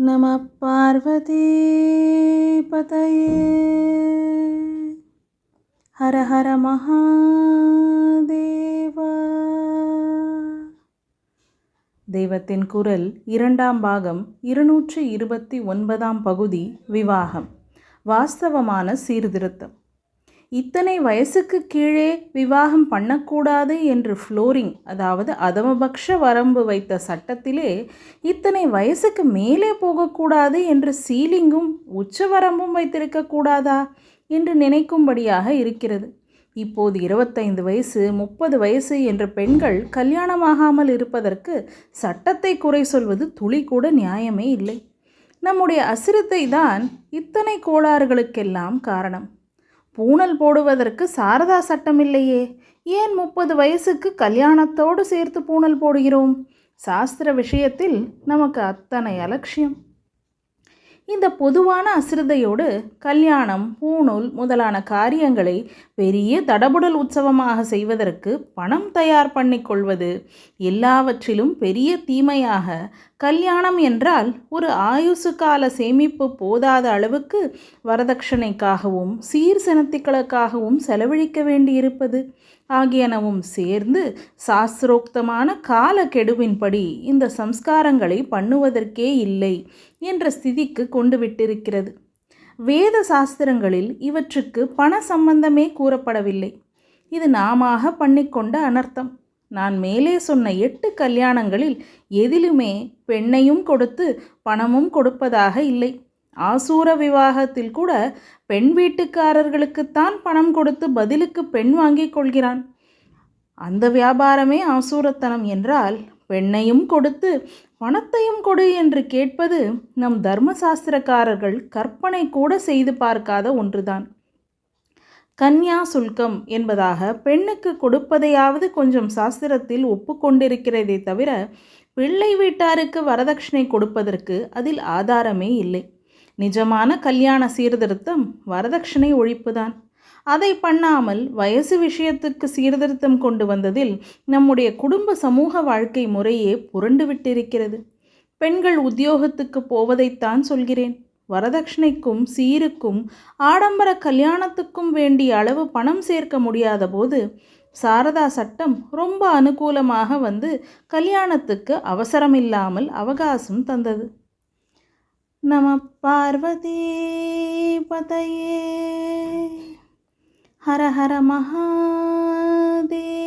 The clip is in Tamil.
நம பார்வதி பதையே ஹர ஹர மகாதேவா தெய்வத்தின் குரல் இரண்டாம் பாகம் இருநூற்றி இருபத்தி ஒன்பதாம் பகுதி விவாகம். வாஸ்தவமான சீர்திருத்தம். இத்தனை வயசுக்கு கீழே விவாகம் பண்ணக்கூடாது என்று ஃப்ளோரிங் அதாவது அதமபக்ஷ வரம்பு வைத்த சட்டத்திலே இத்தனை வயசுக்கு மேலே போகக்கூடாது என்று சீலிங்கும் உச்ச வரம்பும் வைத்திருக்கக்கூடாதா என்று நினைக்கும்படியாக இருக்கிறது. இப்போது இருபத்தைந்து வயசு முப்பது வயசு என்ற பெண்கள் கல்யாணமாகாமல் இருப்பதற்கு சட்டத்தை குறை சொல்வது துளி கூட நியாயமே இல்லை. நம்முடைய அசிரத்தை தான் இத்தனை கோளாறுகளுக்கெல்லாம் காரணம். பூணல் போடுவதற்கு சாரதா சட்டம் இல்லையே ஏன் முப்பது வயசுக்கு கல்யாணத்தோடு சேர்த்து பூணல் போடுகிறோம்? சாஸ்திர விஷயத்தில் நமக்கு அத்தனை அலட்சியம். இந்த பொதுவான அசிரதையோடு கல்யாணம் பூணூல் முதலான காரியங்களை பெரிய தடபுடல் உற்சவமாக செய்வதற்கு பணம் தயார் பண்ணிக்கொள்வது எல்லாவற்றிலும் பெரிய தீமையாக. கல்யாணம் என்றால் ஒரு ஆயுசு கால சேமிப்பு போதாத அளவுக்கு வரதட்சணைக்காகவும் சீர் செனத்திகளுக்காகவும் செலவழிக்க வேண்டியிருப்பது. ஆகியனவும் சேர்ந்து சாஸ்திரோக்தமான கால கெடுவின்படி இந்த சம்ஸ்காரங்களை பண்ணுவதற்கே இல்லை. என்ற ஸ்திதிக்கு கொண்டு விட்டிருக்கிறது. வேத சாஸ்திரங்களில் இவற்றுக்கு பண சம்பந்தமே கூறப்படவில்லை. இது நாமாக பண்ணிக்கொண்ட அனர்த்தம். நான் மேலே சொன்ன எட்டு கல்யாணங்களில் எதிலுமே பெண்ணையும் கொடுத்து பணமும் கொடுப்பதாக இல்லை. ஆசூர விவாகத்தில் கூட பெண் வீட்டுக்காரர்களுக்குத்தான் பணம் கொடுத்து பதிலுக்கு பெண் வாங்கிக் கொள்கிறான். அந்த வியாபாரமே ஆசூரத்தனம் என்றால் பெண்ணையும் கொடுத்து பணத்தையும் கொடு என்று கேட்பது நம் தர்மசாஸ்திரக்காரர்கள் கற்பனை கூட செய்து பார்க்காத ஒன்றுதான். கன்யா சுல்கம் என்பதாக பெண்ணுக்கு கொடுப்பதையாவது கொஞ்சம் சாஸ்திரத்தில் ஒப்புக்கொண்டிருக்கிறதே தவிர பிள்ளை வீட்டாருக்கு வரதட்சணை கொடுப்பதற்கு அதில் ஆதாரமே இல்லை. நிஜமான கல்யாண சீர்திருத்தம் வரதட்சணை ஒழிப்புதான். அதை பண்ணாமல் வயசு விஷயத்துக்கு சீர்திருத்தம் கொண்டு வந்ததில் நம்முடைய குடும்ப சமூக வாழ்க்கை முறையே புரண்டு விட்டிருக்கிறது பெண்கள் உத்தியோகத்துக்கு போவதைத்தான் சொல்கிறேன். வரதட்சணைக்கும் சீருக்கும் ஆடம்பர கல்யாணத்துக்கும் வேண்டிய அளவு பணம் சேர்க்க முடியாத போது சாரதா சட்டம் ரொம்ப அனுகூலமாக வந்து கல்யாணத்துக்கு அவசரமில்லாமல் அவகாசம் தந்தது. நம பார்வதி பதையே. ஹர ஹர மகாதேவா